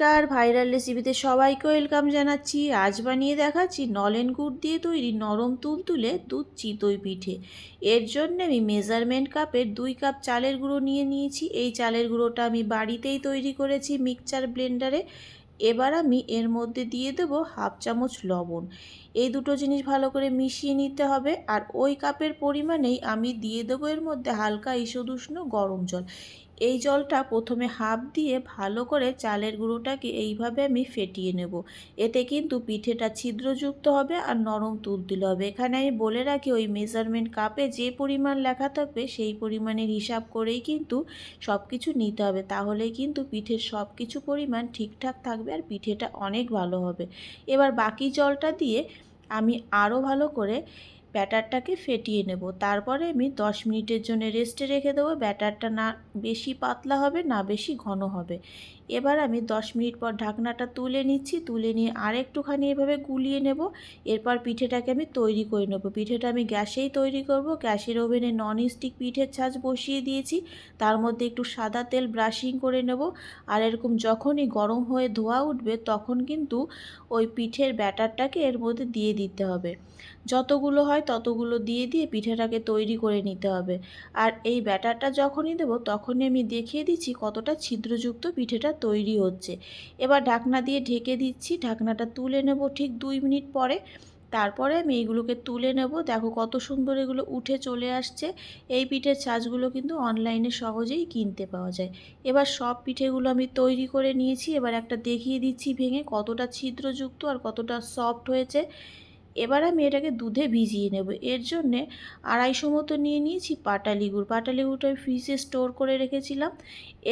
নমস্কার, ভাইরাল রেসিপিতে সবাইকে ওয়েলকাম জানাচ্ছি। আজ বানিয়ে দেখাচ্ছি নলেন গুড় দিয়ে তৈরি নরম তুলতুলে দুধ চিতই পিঠে। এর জন্য আমি মেজারমেন্ট কাপের দুই কাপ চালের গুঁড়ো নিয়ে নিয়েছি। এই চালের গুঁড়োটা আমি বাড়িতেই তৈরি করেছি মিক্সচার ব্লেন্ডারে এবার আমি এর মধ্যে দিয়ে দেব হাফ চামচ লবণ। এই দুটো জিনিস ভালো করে মিশিয়ে নিতে হবে আর ওই কাপের পরিমাণেই আমি দিয়ে দেবো এর মধ্যে হালকা ঈষদুষ্ণ গরম জল। এই জলটা প্রথমে হাফ দিয়ে ভালো করে চালের গুঁড়োটাকে এইভাবে আমি ফেটিয়ে নেব। এতে কিন্তু পিঠেটা ছিদ্রযুক্ত হবে আর নরম তুলতুলে হবে। এখানে আমি বলে রাখি, ওই মেজারমেন্ট কাপে যে পরিমাণ লেখা থাকবে, সেই পরিমাণের হিসাব করেই কিন্তু সব কিছু নিতে হবে। তাহলেই কিন্তু পিঠের সব কিছু পরিমাণ ঠিকঠাক থাকবে আর পিঠেটা অনেক ভালো হবে। এবার বাকি জলটা দিয়ে আমি আরও ভালো করে ব্যাটারটাকে ফেটিয়ে নেব। তারপরে আমি দশ মিনিটের জন্য রেস্টে রেখে দেবো। ব্যাটারটা না বেশি পাতলা হবে, না বেশি ঘন হবে। এবার আমি দশ মিনিট পর ঢাকনাটা তুলে নিচ্ছি। তুলে নিয়ে আর একটুখানি এভাবে গুলিয়ে নেব। এরপর পিঠেটাকে আমি তৈরি করে নেব। পিঠেটা আমি গ্যাসেই তৈরি করব। গ্যাসের ওভেনে নন স্টিক পিঠের ছাঁচ বসিয়ে দিয়েছি। তার মধ্যে একটু সাদা তেল ব্রাশিং করে নেব। আর এরকম যখনই গরম হয়ে ধোয়া উঠবে, তখন কিন্তু ওই পিঠের ব্যাটারটাকে এর মধ্যে দিয়ে দিতে হবে। যতগুলো হয় ততগুলো দিয়ে দিয়ে পিঠেটাকে তৈরি করে নিতে হবে। আর এই ব্যাটারটা যখনই দেবো তখনই আমি দেখিয়ে দিচ্ছি কতটা ছিদ্রযুক্ত পিঠেটা তৈরি হচ্ছে। এবার ঢাকনা দিয়ে ঢেকে দিচ্ছি, ঢাকনাটা তুলে নেব ঠিক দুই মিনিট পরে। তারপরে আমি এইগুলোকে তুলে নেব। দেখো কত সুন্দর এগুলো উঠে চলে আসছে। এই পিঠের ছাঁচগুলো কিন্তু অনলাইনে সহজেই কিনতে পাওয়া যায়। এবার সব পিঠেগুলো আমি তৈরি করে নিয়েছি। এবার একটা দেখিয়ে দিচ্ছি ভেঙে কতটা ছিদ্রযুক্ত আর কতটা সফট হয়েছে। এবার আমি এটাকে দুধে ভিজিয়ে নেব। এর জন্যে আড়াইশো মতো নিয়ে নিয়েছি পাটালি গুড় পাটালি গুড়টা ফ্রিজে স্টোর করে রেখেছিলাম।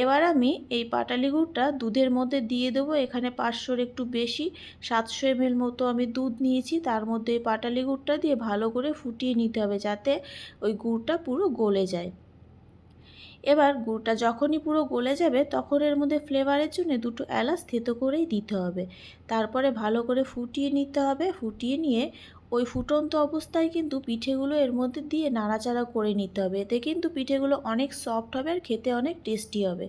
এবার আমি এই পাটালি গুড়টা দুধের মধ্যে দিয়ে দেবো। এখানে পাঁচশোর একটু বেশি, সাতশো এমএল মতো আমি দুধ নিয়েছি। তার মধ্যে এই পাটালি গুড়টা দিয়ে ভালো করে ফুটিয়ে নিতে হবে যাতে ওই গুড়টা পুরো গলে যায়। এবার গুড়টা যখনই পুরো গলে যাবে, তখন এর মধ্যে ফ্লেভারের জন্য দুটো এলাচ থেতো করেই দিতে হবে। তারপরে ভালো করে ফুটিয়ে নিতে হবে। ফুটিয়ে নিয়ে ওই ফুটন্ত অবস্থায় কিন্তু পিঠেগুলো এর মধ্যে দিয়ে নাড়াচাড়া করে নিতে হবে। এতে কিন্তু পিঠেগুলো অনেক সফট হবে আর খেতে অনেক টেস্টি হবে।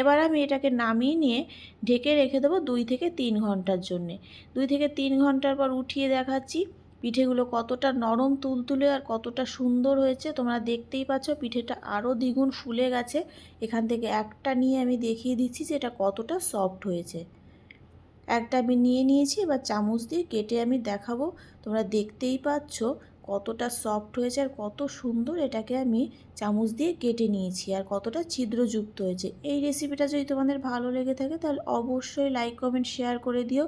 এবার আমি এটাকে নামিয়ে নিয়ে ঢেকে রেখে দেবো দুই থেকে তিন ঘণ্টার জন্যে। দুই থেকে তিন ঘণ্টার পর উঠিয়ে দেখাচ্ছি। পিঠেগুলো কতটা নরম, তুলতুলে আর কতটা সুন্দর হয়েছে তোমরা দেখতেই পাচ্ছ। পিঠেটা আরও দ্বিগুণ ফুলে গেছে। এখান থেকে একটা নিয়ে আমি দেখিয়ে দিচ্ছি যে এটা কতটা সফট হয়েছে। একটা আমি নিয়ে নিয়েছি, এবার চামচ দিয়ে কেটে আমি দেখাবো। তোমরা দেখতেই পাচ্ছ কতটা সফট হয়েছে আর কত সুন্দর এটাকে আমি চামচ দিয়ে কেটে নিয়েছি আর কতটা ছিদ্রযুক্ত হয়েছে। এই রেসিপিটা যদি তোমাদের ভালো লেগে থাকে তাহলে অবশ্যই লাইক কমেন্ট শেয়ার করে দিও।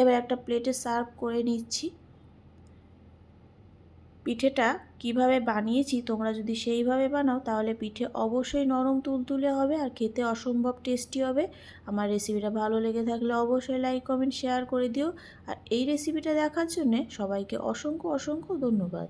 এবার একটা প্লেটে সার্ভ করে নিচ্ছি। পিঠেটা কীভাবে বানিয়েছি তোমরা যদি সেইভাবে বানাও, তাহলে পিঠে অবশ্যই নরম তুলতুলে হবে আর খেতে অসম্ভব টেস্টি হবে। আমার রেসিপিটা ভালো লেগে থাকলে অবশ্যই লাইক কমেন্ট শেয়ার করে দিও। আর এই রেসিপিটা দেখার জন্যে সবাইকে অসংখ্য অসংখ্য ধন্যবাদ।